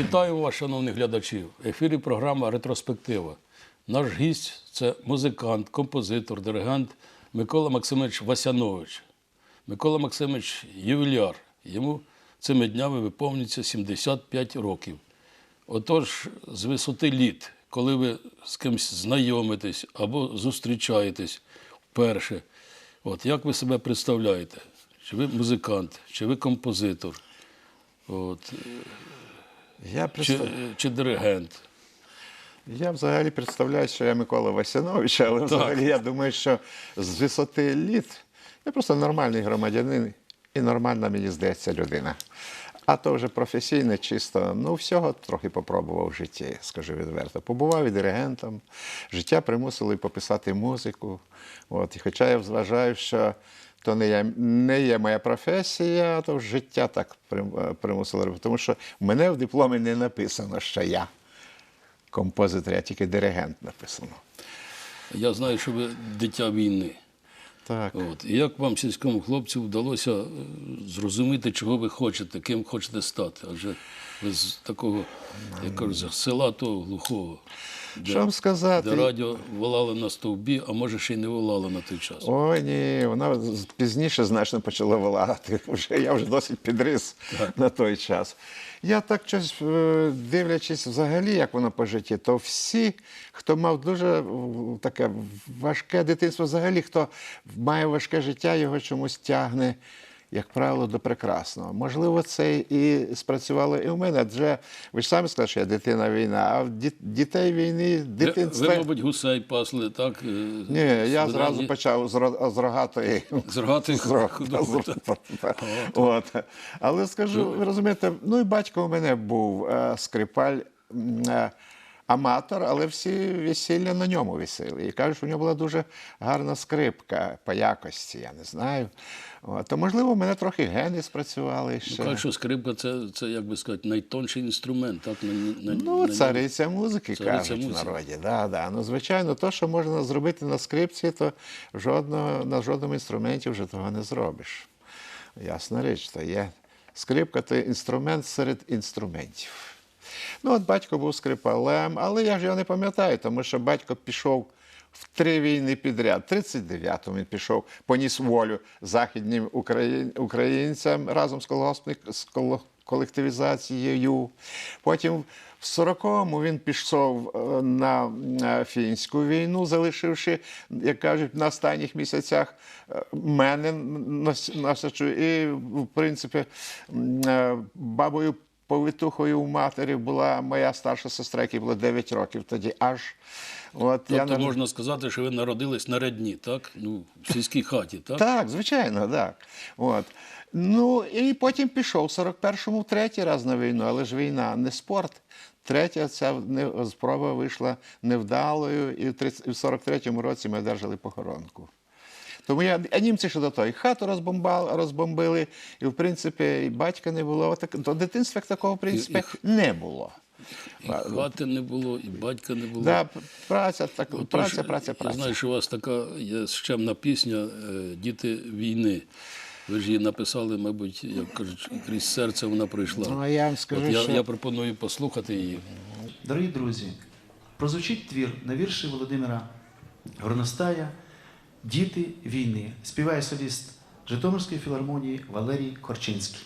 Вітаю вас, шановні глядачі. В ефірі програма Ретроспектива. Наш гість це музикант, композитор, диригент Микола Максимович Васянович. Микола Максимович ювіляр. Йому цими днями виповнюється 75 років. Отож, з висоти літ, коли ви з кимось знайомитесь або зустрічаєтесь вперше, от як ви себе представляєте? Чи ви музикант, чи ви композитор, от, Я, чи, представ... чи диригент? я взагалі представляю, що я Микола Васянович, але взагалі я думаю, що з висоти літ я просто нормальний громадянин і нормальна, мені здається, людина. А то вже професійне, чисто, ну, всього трохи попробував в житті, скажу відверто. Побував і диригентом, життя примусило і пописати музику. От. І хоча я вважаю, що то не є, не є моя професія, то життя так примусило робити. Тому що в мене в дипломі не написано, що я композитор, а тільки диригент написано. Я знаю, що ви дитя війни. Так. От. І як вам, сільському хлопцю, вдалося е, зрозуміти, чого ви хочете, ким хочете стати? Адже ви з такого, як кажуть, села того глухого, де, Що вам сказати? де радіо волало на стовбі, а може ще й не волало на той час. Ой, ні, вона пізніше значно почала вилати. Вже, я вже досить підріс на той час. Я так щось, е, дивлячись взагалі, як воно по житті, то всі, хто мав дуже таке важке дитинство, взагалі, хто має важке життя, його чомусь тягне. Як правило, до прекрасного. Можливо, це і спрацювало і в мене. Адже ви ж самі сказали, що я дитина війна, а в ді- дітей війни, дитинства. ви, мабуть, гусей пасли, так? е, Ні, я зразу почав з, ро- з рогатої. З рогатих худоби. От. Але скажу, ви розумієте, ну і батько у мене був е, скрипаль. Аматор, але всі весілля на ньому висіли. І кажуть, що у нього була дуже гарна скрипка по якості, я не знаю. От. То, можливо, у мене трохи гени спрацювали ще. Кажуть, що скрипка це, це, як би сказати, найтонший інструмент. Так? На, на, Ну, на- цариця музики, Цариця кажуть музики. в народі. Да, да. Ну, звичайно, то, що можна зробити на скрипці, то жодного, на жодному інструменті вже того не зробиш. Ясна річ, то є. Скрипка то інструмент серед інструментів. Ну, от батько був скрипалем, але я ж його не пам'ятаю, тому що батько пішов в три війни підряд. 39-му він пішов, поніс волю західнім українцям разом з колгоспник- колективізацією. Потім в 40-му він пішов е, на е, фінську війну, залишивши, як кажуть, на останніх місяцях е, мене носячу. І, в принципі, бабою повитухою у матері була моя старша сестра, якій було 9 років тоді аж. От, Тобто народ- можна сказати, що ви народились на рядні, так? Ну, в сільській хаті, так? Так, звичайно, так. От. Ну і потім пішов в 41-му в третій раз на війну, але ж війна не спорт. Третя ця спроба вийшла невдалою, і в 30 і в 43-му році ми одержали похоронку. Тому я, а німці ще до того і хату розбомбали, розбомбили, і в принципі і батька не було. Отак, до дитинства такого, в принципі, не було. І хати не було, і батька не було. Да, праця, так, Отож, праця, праця, Я праця. знаю, що у вас така є щемна пісня е, Діти війни. Ви ж її написали, мабуть, як кажуть, крізь серце вона пройшла. Ну, а я вам скажу, От я, що- я пропоную послухати її. Дорогі друзі, прозвучить твір на вірші Володимира Горностая Діти війни. Співає соліст Житомирської філармонії Валерій Корчинський.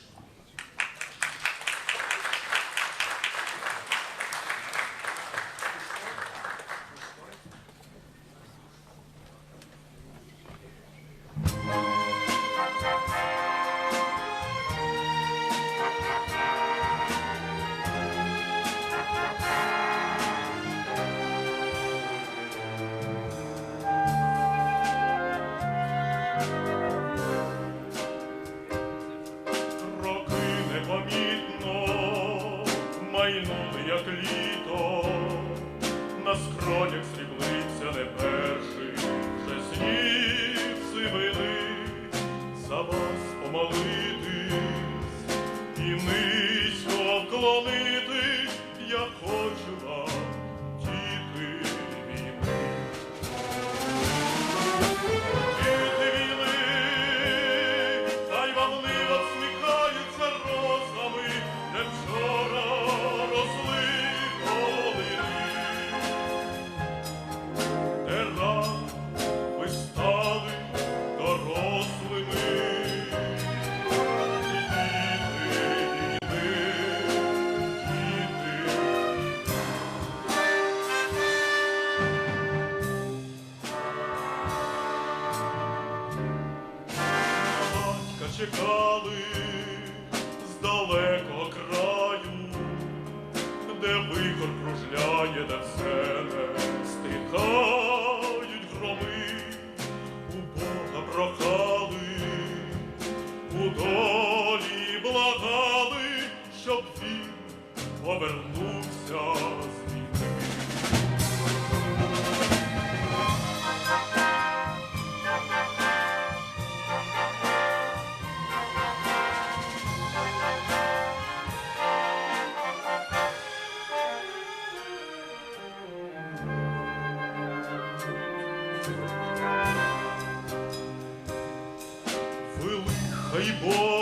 Ви лиха й болю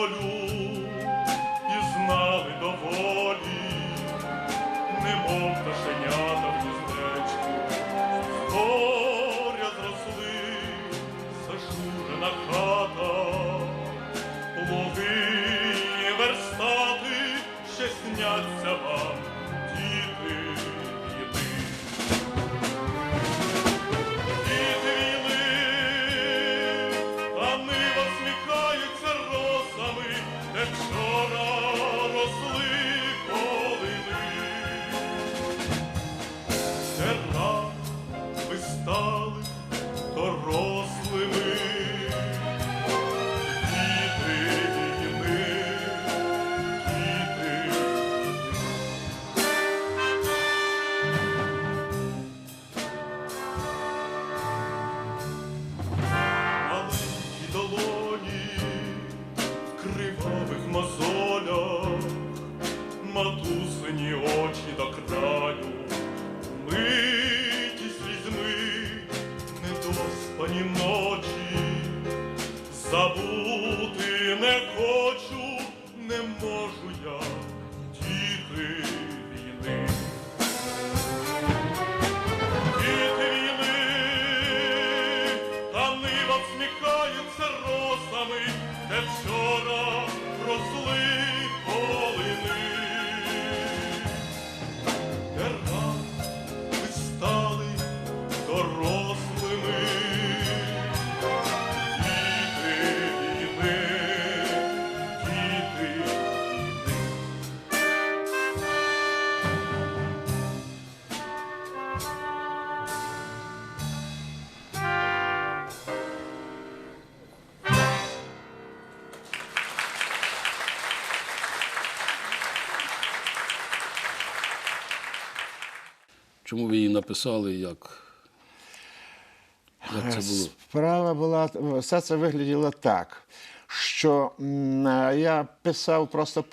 Чому ви її написали? Як, як це було? Справа була, все це вигляділо так, що я писав просто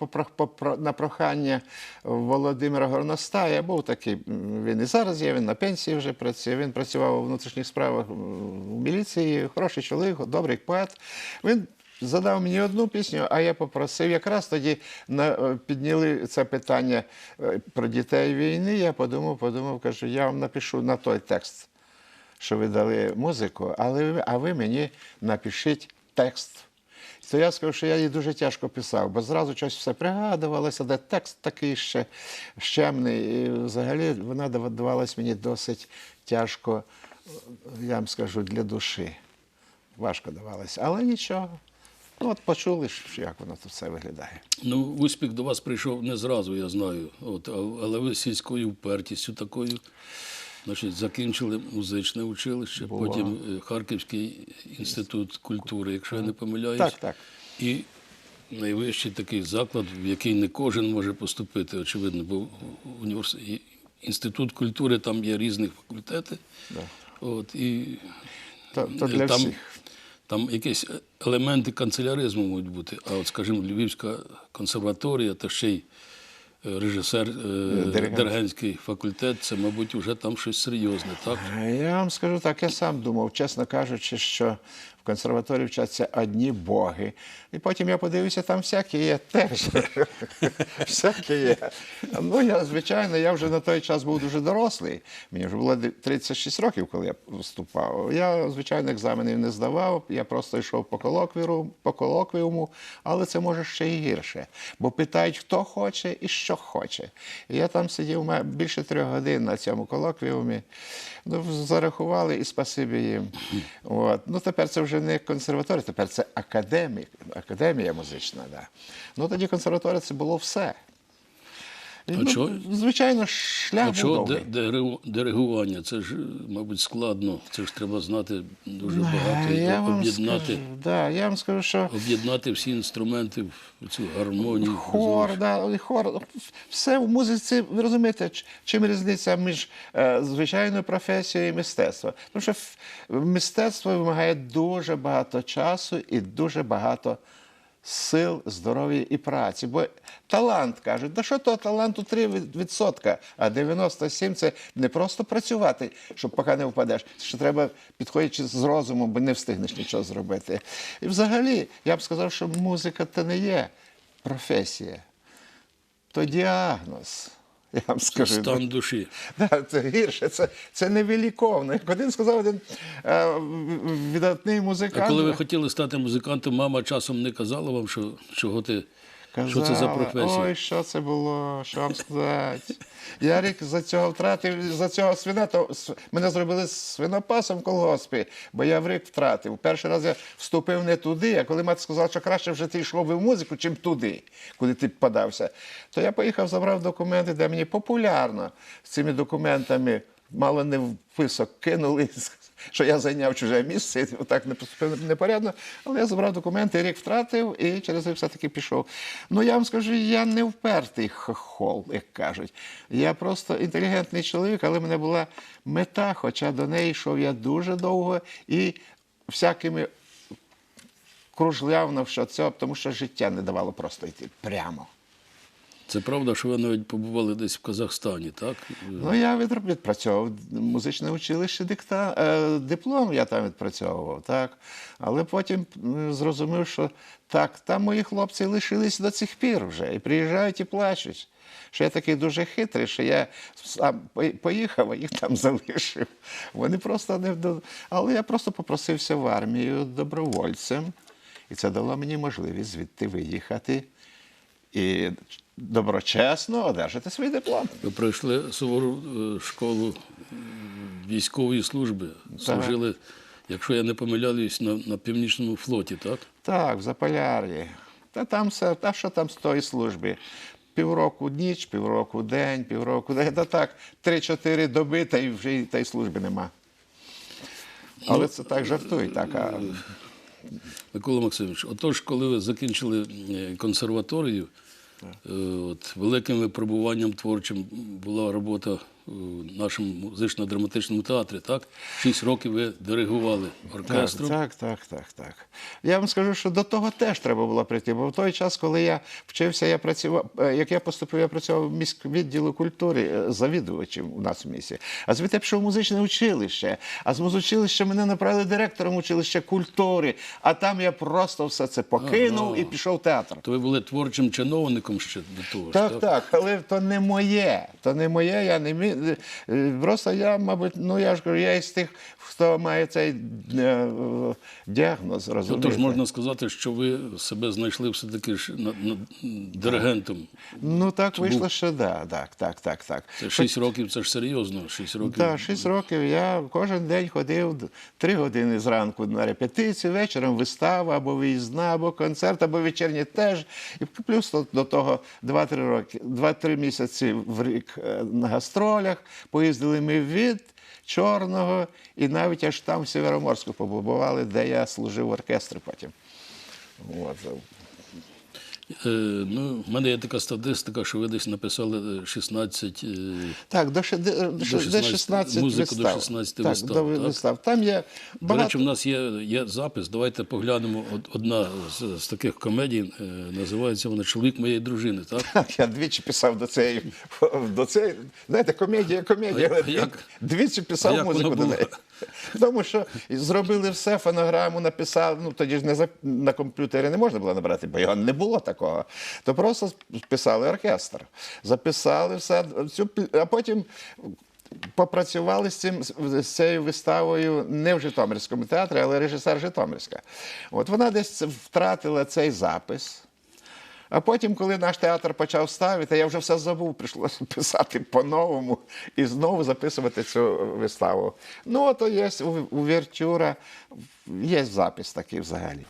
на прохання Володимира Горностая. Був такий, він і зараз є, він на пенсії вже працює. Він працював у внутрішніх справах у міліції, хороший чоловік, добрий поет. Він задав мені одну пісню, а я попросив. Якраз тоді е, підняли це питання е, про дітей війни. Я подумав, подумав, кажу, я вам напишу на той текст що ви дали музику, але а ви мені напишіть текст. То я скажу, що я її дуже тяжко писав, бо зразу щось все пригадувалося, де текст такий ще щемний. І взагалі вона дав- давалась мені досить тяжко, я вам скажу, для душі. Важко давалася. Але нічого. Ну, от почули, як воно тут все виглядає. Ну, успіх до вас прийшов не зразу, я знаю. От, але ви сільською впертістю такою. Значить, закінчили музичне училище, Була. потім е, Харківський інститут культури, якщо я не помиляюсь. Так, так. І найвищий такий заклад, в який не кожен може поступити, очевидно, бо універс... інститут культури там є різні факультети. Да. От, і То, то для там, всіх. Там якісь елементи канцеляризму можуть бути. А от, скажімо, Львівська консерваторія та ще й е, режисер Дергенський факультет, це, мабуть, вже там щось серйозне, так? Я вам скажу так, я сам думав, чесно кажучи, що консерваторії вчаться одні боги. І потім я подивився, там всякі є теж. всякі є. Ну, я, звичайно, я вже на той час був дуже дорослий. Мені вже було 36 років, коли я вступав. Я, звичайно, екзаменів не здавав, я просто йшов по колоквіуму, по колоквіуму, але це може ще і гірше. Бо питають, хто хоче і що хоче. І я там сидів більше трьох годин на цьому колоквіумі. Ну, зарахували і спасибі їм. От. Ну, тепер це вже не консерваторія, тепер це академік, академія музична. Да. Ну, тоді консерваторія це було все. Ну, чого? Звичайно, шлях А був чого довгий. диригування? Це ж, мабуть, складно. Це ж треба знати дуже багато, А, і об'єднати, скажу, да, я вам скажу, що об'єднати всі інструменти в цю гармонію. хор, да, хор, все в музиці, ви розумієте, чим різниця між е, звичайною професією і мистецтвом. Тому що мистецтво вимагає дуже багато часу і дуже багато сил, здоров'я і праці. Бо талант кажуть, да що то таланту 3%, а 97% це не просто працювати, щоб поки не впадеш. Що треба підходячи з розумом, бо не встигнеш нічого зробити. І взагалі, я б сказав, що музика це не є професія, то діагноз. Я вам скажу. Стан душі. Да, це гірше, це, це невеликовно. Як один сказав один е, видатний музикант. А коли ви хотіли стати музикантом, мама часом не казала вам, що чого ти, що це за професія? Ой, що це було, що вам сказати. Я рік за цього втратив, за цього свина, то мене зробили свинопасом в колгоспі, бо я в рік втратив. Перший раз я вступив не туди, а коли мати сказала, що краще вже ти йшов би в музику, чим туди, куди ти подався, то я поїхав, забрав документи, де мені популярно з цими документами. Мало не в писок кинули, що я зайняв чуже місце, так непорядно. Але я забрав документи, рік втратив і через рік все-таки пішов. Ну я вам скажу, я не впертий хохол, як кажуть. Я просто інтелігентний чоловік, але в мене була мета, хоча до неї йшов я дуже довго і всякими кружляв навщо цього, тому що життя не давало просто йти прямо. Це правда, що ви навіть побували десь в Казахстані, так? Ну, я відпрацьовував музичне училище дикта... е, диплом я там відпрацьовував, так. Але потім зрозумів, що так, там мої хлопці лишились до цих пір вже і приїжджають і плачуть. Що я такий дуже хитрий, що я сам поїхав, а їх там залишив. Вони просто не Але я просто попросився в армію добровольцем, і це дало мені можливість звідти виїхати і доброчесно одержати свій диплом. Ви пройшли сувору е, школу е, військової служби, служили, якщо я не помиляюсь, на, на північному флоті, так? Так, в Заполяр'ї. Та там все, та що там з тої служби? Півроку ніч, півроку день, півроку день. Та так, три-чотири доби, та й вже та й служби нема. Але це так жартують, так. Микола Максимович, отож, коли ви закінчили е, консерваторію, е, от, великим випробуванням творчим була робота в нашому музично-драматичному театрі, так? Шість років ви диригували оркестру. Так, так, так, так. Я вам скажу, що до того теж треба було прийти. Бо в той час, коли я вчився, я працював, е, як я поступив, я працював в міськвідділу культури е, завідувачем у нас в місті. А звідти я пішов в музичне училище. А з музучилища мене направили директором училища культури. А там я просто все це покинув і пішов в театр. То ви були творчим чиновником ще до того ж, Так, так, але то не моє. То не моє, я не міг. Е, Просто я, мабуть, ну я ж кажу, я із тих, хто має цей е, діагноз, Ну, розумієте? тож можна сказати, що ви себе знайшли все-таки ж диригентом. Ну так вийшло, що да, так, так, так, так. Це шість років, це ж серйозно. Шість років. Так, шість років я кожен день ходив три години зранку на репетицію, вечором вистава або виїзна, або концерт, або вечірній теж. І плюс до- того 2-3 роки, 2-3 місяці в рік е, на гастролях. Поїздили ми від Чорного і навіть аж там в Сєвєроморську побували, де я служив в оркестрі потім. От. Е, ну, в мене є така статистика, що ви десь написали е, 16. е, Так, до, де- до, 16 16 музику до вистав. 16 так, вистав, До так? вистав. Там є До речі, в нас є, є запис. Давайте поглянемо. Одна з, з таких комедій е, називається вона Чоловік моєї дружини. Так? Так, я двічі писав до цієї, до цієї, знаєте, комедія, комедія, А як- двічі а писав як музику до неї. Тому що зробили все, фонограму написали, ну тоді ж не за, на комп'ютері не можна було набрати, бо його не було такого. То просто писали оркестр, записали все, цю, а потім попрацювали з, цим, з цією виставою не в Житомирському театрі, але режисер Житомирська. От вона десь втратила цей запис. А потім, коли наш театр почав ставити, я вже все забув, прийшлося писати по-новому і знову записувати цю виставу. Ну, то є увертюра, є запис такий взагалі.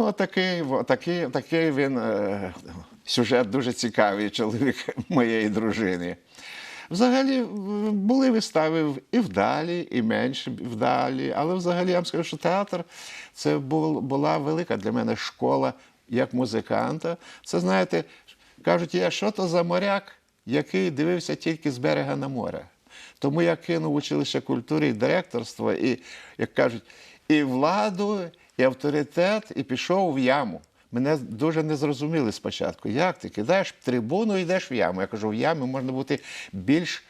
Отакий, отакий, такий він е, сюжет дуже цікавий чоловік моєї дружини. Взагалі були вистави і вдалі, і менш вдалі. Але взагалі я вам скажу, що театр це була велика для мене школа як музиканта. Це знаєте, кажуть, я що то за моряк, який дивився тільки з берега на море. Тому я кинув училище культури і директорство, і, як кажуть, і владу, і авторитет, і пішов в яму. Мене дуже не зрозуміли спочатку. Як ти кидаєш трибуну і йдеш в яму? Я кажу, в ямі можна бути більш,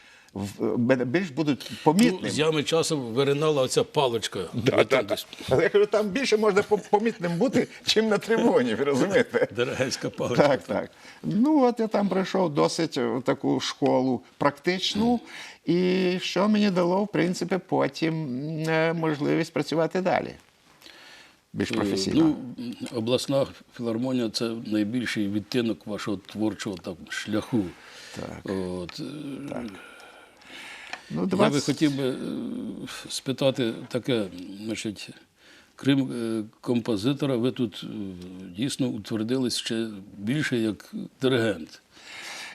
більш будуть Ну, з ями часом виринала оця паличка. Ви там десь. Але я кажу, там більше можна помітним бути, чим на трибуні, ви розумієте? Диригентська паличка. Так, так. Ну, от я там пройшов досить е, таку школу практичну, і що мені дало, в принципі, потім е, можливість працювати далі. Більш професійно. Ну, обласна філармонія це найбільший відтинок вашого творчого там, шляху. Так. От, е, ну, Я би хотів би е, спитати таке, значить, крім е, композитора, ви тут е, дійсно утвердились ще більше як диригент.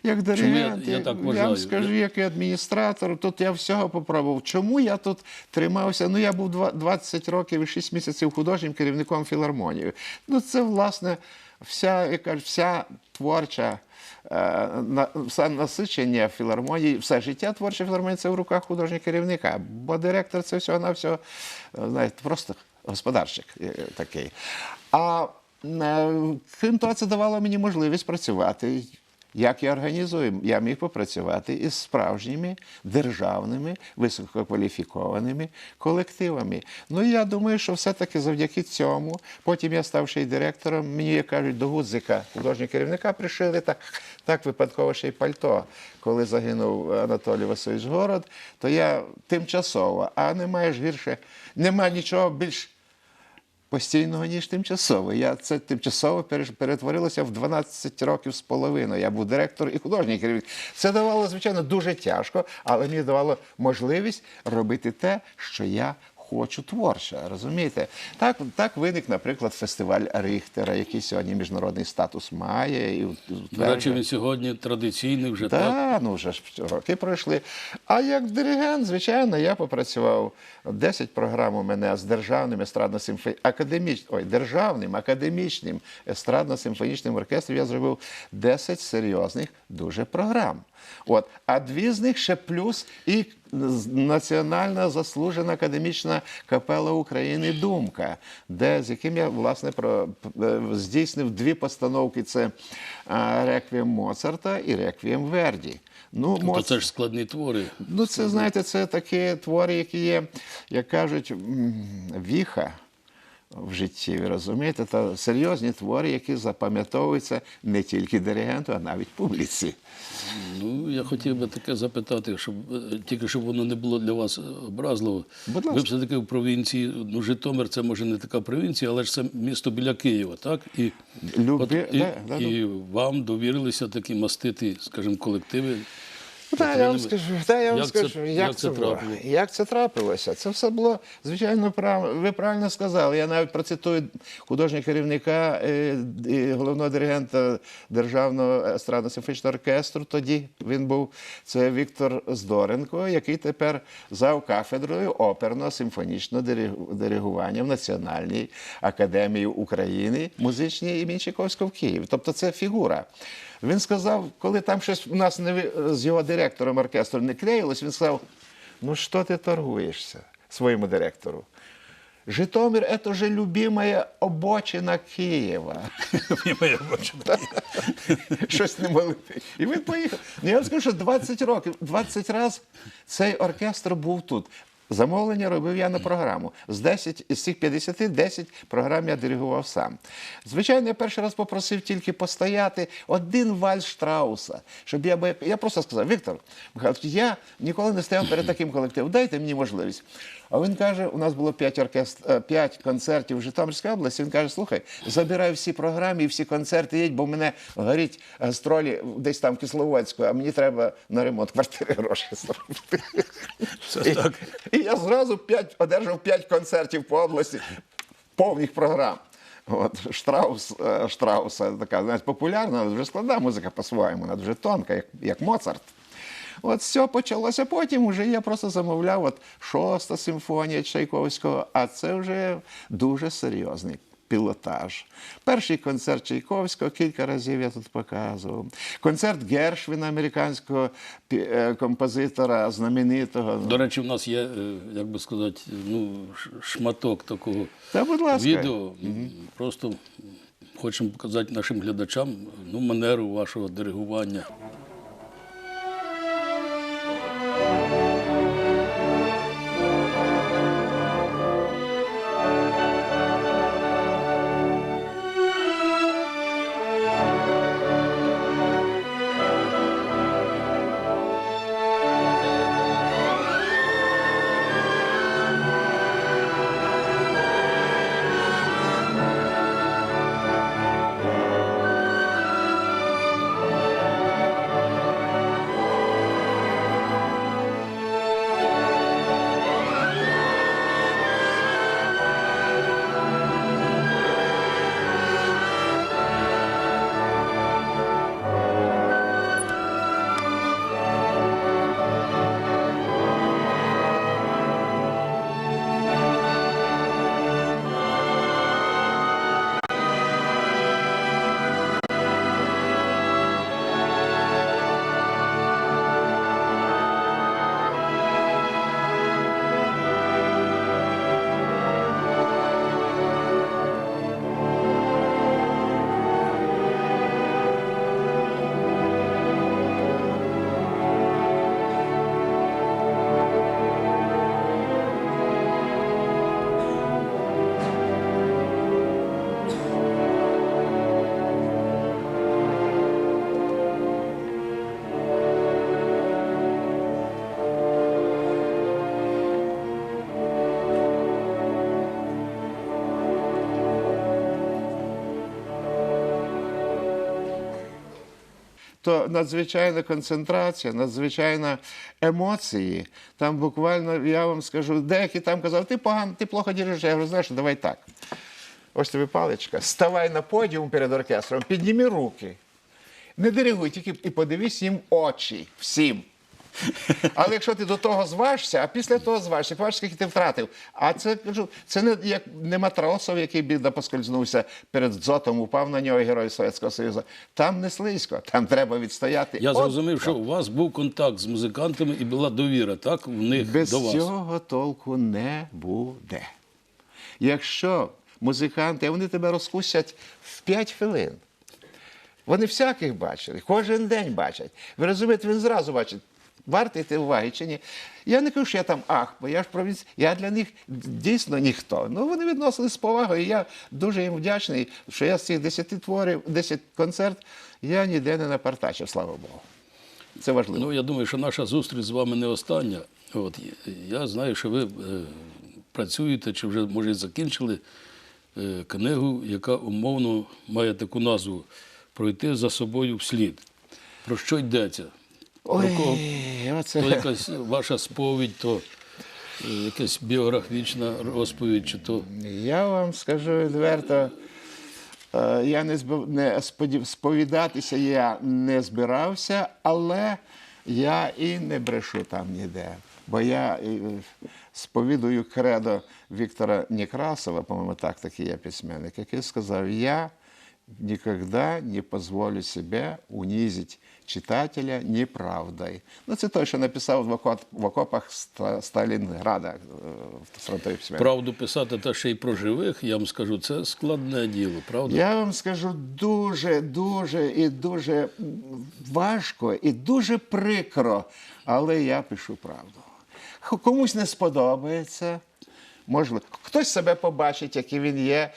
Як диригент, я я, так я вам скажу, як і адміністратор, тут я всього попробував. Чому я тут тримався? Ну, я був 20 років і 6 місяців художнім керівником філармонії. Ну, це, власне, вся, як кажуть, вся творча. е, на- Все насичення філармонії, все життя творча філармонії це в руках художнього керівника. Бо директор це всього на всього, знаєте, просто господарчик е, такий. А е, крім того, це давало мені можливість працювати як я організую? Я міг попрацювати із справжніми державними висококваліфікованими колективами. Ну я думаю, що все-таки завдяки цьому. Потім я став ще й директором. Мені як кажуть, до гудзика художнього керівника пришили так, так випадково ще й пальто. Коли загинув Анатолій Васильович Город, то я тимчасово, а немає ж гірше, немає нічого більш постійного, ніж тимчасово. Я це тимчасово перетворилося в 12 років з половиною. Я був директор і художній керівник. Це давало, звичайно, дуже тяжко, але мені давало можливість робити те, що я. Хочу творче, розумієте? Так, так виник, наприклад, фестиваль Рихтера, який сьогодні міжнародний статус має. І До речі, він сьогодні традиційний вже так. Так, ну вже ж роки пройшли. А як диригент, звичайно, я попрацював 10 програм у мене з державним естрадно симфонічним академіч... Ой, державним академічним естрадно-симфонічним оркестром я зробив 10 серйозних дуже програм. От, а дві з них ще плюс і національна заслужена академічна капела України Думка, де з яким я власне про е, здійснив дві постановки: це Реквієм Моцарта і Реквієм Верді. Ну, То Моц- це ж складні твори. Ну, це знаєте, це такі твори, які є, як кажуть, віха в житті. Ви розумієте? Та серйозні твори, які запам'ятовуються не тільки диригенту, а навіть публіці. Ну, я хотів би таке запитати, щоб е, тільки щоб воно не було для вас е, образливо. Будь Ви все-таки в провінції, ну, Житомир це може не така провінція, але ж це місто біля Києва, так? І, Люби- от, і, да, да, і вам довірилися такі мастити, скажімо, колективи. Так, я вам скажу, та, я вам як це- скажу, як, як це, це було. Як це трапилося? Це все було, звичайно, прав... ви правильно сказали. Я навіть процитую художнього керівника е, головного диригента Державного естрадно-симфонічного оркестру. Тоді він був це Віктор Здоренко, який тепер зав кафедрою оперно-симфонічного диригування в Національній академії України музичній імені Чайковського в Києві. Тобто це фігура. Він сказав, коли там щось у нас не з його директором оркестру не клеїлось, він сказав: ну що ти торгуєшся своєму директору? Житомир – это же любимая обочина Києва. Я бачу. Щось не могли. І він поїхав. Ну, я вам скажу, що 20 років, 20 разів цей оркестр був тут. Замовлення робив я на програму. З 10, з цих 50, 10 програм я диригував сам. Звичайно, я перший раз попросив тільки постояти один вальс Штрауса, щоб я. Я просто сказав: Віктор я ніколи не стояв перед таким колективом. Дайте мені можливість. А він каже: у нас було 5 оркестр, 5 концертів в Житомирській області. Він каже: слухай, забирай всі програми і всі концерти їдь, бо в мене горіть гастролі десь там в Кисловодську, а мені треба на ремонт квартири гроші зробити. Це І, так. і я зразу 5, одержав 5 концертів по області, повних програм. От Штраус, е, Штрауса така знаєш, популярна, але дуже складна музика по-своєму, вона дуже тонка, як, як Моцарт. От все почалося потім. Вже я просто замовляв от шоста симфонія Чайковського, а це вже дуже серйозний пілотаж. Перший концерт Чайковського кілька разів я тут показував. Концерт Гершвіна, американського е, композитора, знаменитого. До речі, в нас є, е, як би сказати, ну, шматок такого Та, будь ласка. відео. Просто хочемо показати нашим глядачам ну, манеру вашого диригування. То надзвичайна концентрація, надзвичайна емоції. Там буквально, я вам скажу, деякі там казали, ти погано, ти плохо діриш? Я говорю, знаєш, давай так. Ось тобі паличка, ставай на подіум перед оркестром, підніми руки. Не диригуй, тільки і подивись їм очі всім. Але якщо ти до того зважишся, а після того зважишся, побачиш, скільки ти втратив. А це кажу, це не як не матросов, який бідно поскользнувся перед дзотом, упав на нього герой Совєтського Союзу. Там не слизько, там треба відстояти. Я От зрозумів, що у вас був контакт з музикантами і була довіра, так? В них Без до вас. цього толку не буде. Якщо музиканти, вони тебе розкусять в 5 хвилин. Вони всяких бачили, кожен день бачать. Ви розумієте, він зразу бачить, вартий ти уваги чи ні. Я не кажу, що я там ах, бо я ж провінц... я для них дійсно ніхто. Ну вони відносились з повагою. і Я дуже їм вдячний, що я з цих 10 творів, 10 концерт, я ніде не напартачив, слава Богу. Це важливо. Ну, я думаю, що наша зустріч з вами не остання. От, я знаю, що ви е, працюєте, чи вже, може, закінчили е, книгу, яка умовно має таку назву Пройти за собою вслід. Про що йдеться? Ой, оце... То якась ваша сповідь, то е, якась біографічна розповідь, чи то. Я вам скажу відверто, е, я не, збив, не сподів- сповідатися я не збирався, але я і не брешу там ніде. Бо я е, сповідую кредо Віктора Некрасова, по-моєму, так такий є письменник, який сказав: Я никогда не позволю себе унизить читателя неправдой. Ну, це той, що написав в, окоп, в окопах Сталінграда е, фронтовий письменник. Правду писати та ще й про живих, я вам скажу, це складне діло, правда? Я вам скажу дуже, дуже і дуже важко і дуже прикро, але я пишу правду. Комусь не сподобається. Можливо, хтось себе побачить, який він є,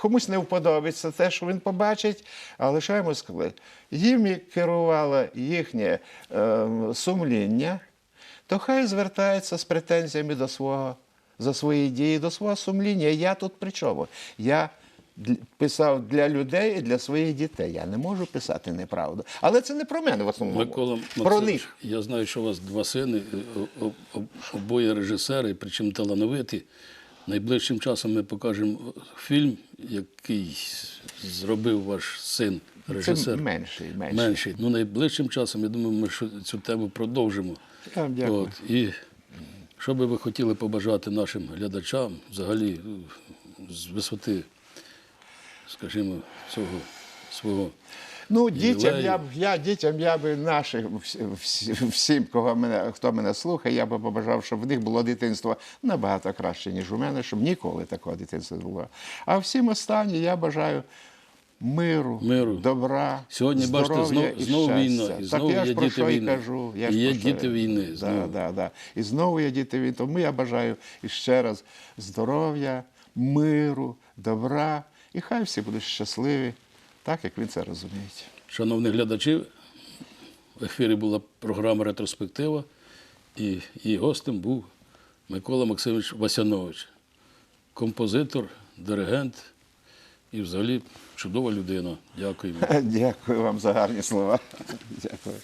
комусь не вподобається те, що він побачить, але що йому сказати? Їм керувало їхнє е, сумління, то хай звертається з претензіями до свого, за свої дії, до свого сумління. Я тут при чому? Я писав для людей і для своїх дітей. Я не можу писати неправду. Але це не про мене в основному. Микола про Максимович, них. я знаю, що у вас два сини, е, обоє режисери, причому талановиті. Найближчим часом ми покажемо фільм, який зробив ваш син, Це менший, менший. Менший. Ну, найближчим часом, я думаю, ми цю тему продовжимо. Я вам дякую. От, і що би ви хотіли побажати нашим глядачам взагалі з висоти, скажімо, цього свого. Ну, дітям я б я дітям я би наших всі- всі- всім, кого мене хто мене слухає, я би побажав, щоб в них було дитинство набагато краще, ніж у мене, щоб ніколи такого дитинства не було. А всім останнім я бажаю миру, Миру. добра. Сьогодні, бачите, здоров'я знов- і знову війна, і так знову я є про діти що війни. і кажу. Я І є діти війни Да, знову. да, да. І знову є діти війни. Тому я бажаю іще раз здоров'я, миру, добра. І хай всі будуть щасливі, так як він це розуміє. Шановні глядачі, в ефірі була програма Ретроспектива, і її гостем був Микола Максимович Васянович, композитор, диригент і взагалі чудова людина. Дякуємо. Дякую вам за гарні слова. Дякую.